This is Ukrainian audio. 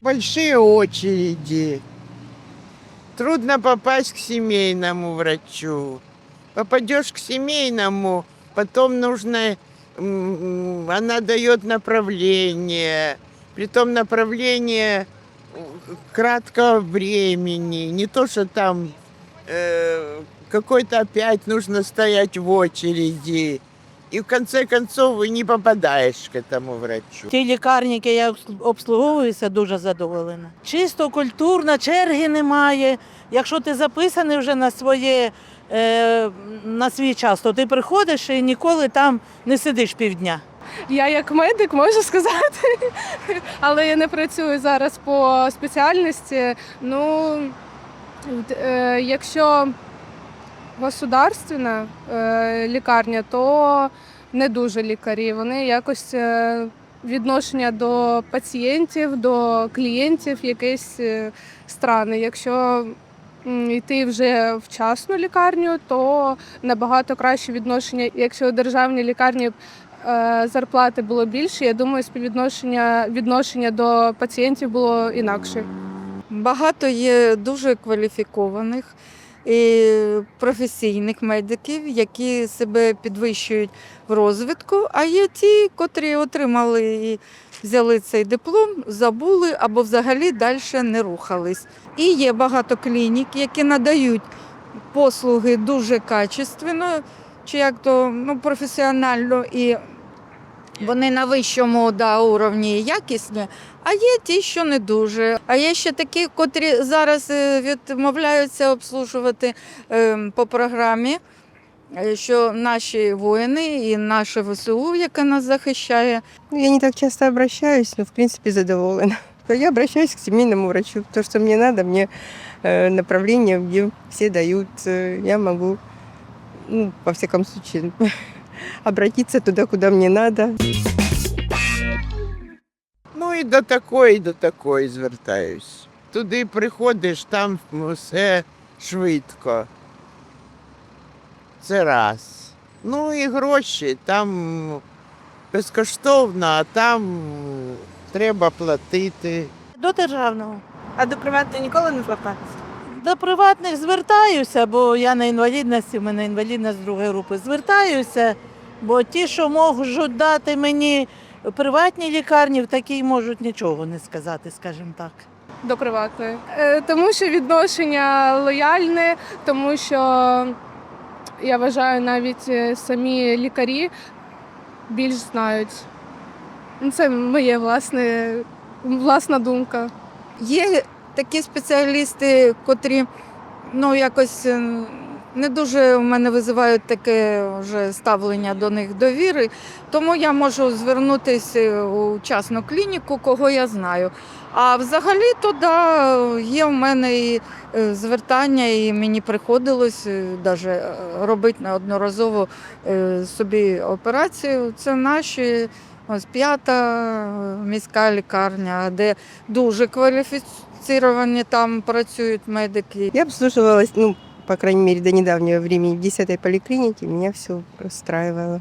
Большие очереди. Трудно попасть к семейному врачу. Попадешь к семейному, потом нужно, она дает направление. Притом направление э, краткого времени. Не то, что там э, какой-то опять нужно стоять в очереди. И в конце концов не попадаешь к этому врачу. Ті лікарні, які я обслуговуюся, дуже задоволена. Чисто культурно, черги немає. Якщо ти записаний вже на своє е, на свій час, то ти приходиш і ніколи там не сидиш півдня. Я як медик можу сказати, але я не працюю зараз по спеціальності. Ну, е, якщо государственна е, лікарня, то не дуже лікарі. Вони якось е, відношення до пацієнтів, до клієнтів якесь е, странне. Якщо йти вже в частну лікарню, то набагато краще відношення. Якщо у державній лікарні зарплати було більше, я думаю, співвідношення відношення до пацієнтів було інакше. Багато є дуже кваліфікованих і професійних медиків, які себе підвищують в розвитку, а є ті, котрі отримали і взяли цей диплом, забули або взагалі далі не рухались. І є багато клінік, які надають послуги дуже качественно, чи як то ну, професіонально і вони на вищому да, уровні якісні, а є ті, що не дуже. А є ще такі, котрі зараз е, відмовляються обслужувати е, по програмі, е, що наші воїни і наше ВСУ, яке нас захищає, Ну, Я не так часто обращаюсь, но в принципе задоволена. Я обращаюсь к семейному врачу. То, что мне надо, мне э, направление, где все дают. Э, Я могу, ну, во всяком случае, обратиться туда, куда мне надо. Ну і до такої, і до такої звертаюсь. Туди приходиш, там все швидко. Це раз. Ну і гроші, там безкоштовно, а там треба платити. До державного. А до приватної ніколи не попав? До приватних звертаюся, бо я на інвалідності, в мене інвалідність другої групи. Звертаюся, бо ті, що можуть дати мені приватні лікарні, в такій можуть нічого не сказати, скажімо так. до приватної. Е, Тому що відношення лояльне, тому що я вважаю, навіть е, самі лікарі більш знають. Ну, Це моє власне, власна думка. Є такі спеціалісти, котрі ну, якось не дуже в мене визивають таке вже ставлення до них довіри, тому я можу звернутися у частну клініку, кого я знаю. А взагалі то да, є в мене і е, звертання, і мені приходилось навіть робити неодноразово е, собі операцію. Це наші ось п'ята е, міська лікарня, де дуже кваліфіціровані там працюють медики. Я обслуживалась, ну, по крайней мере, до недавнего времени в 10-й поликлинике. Меня все устраивало.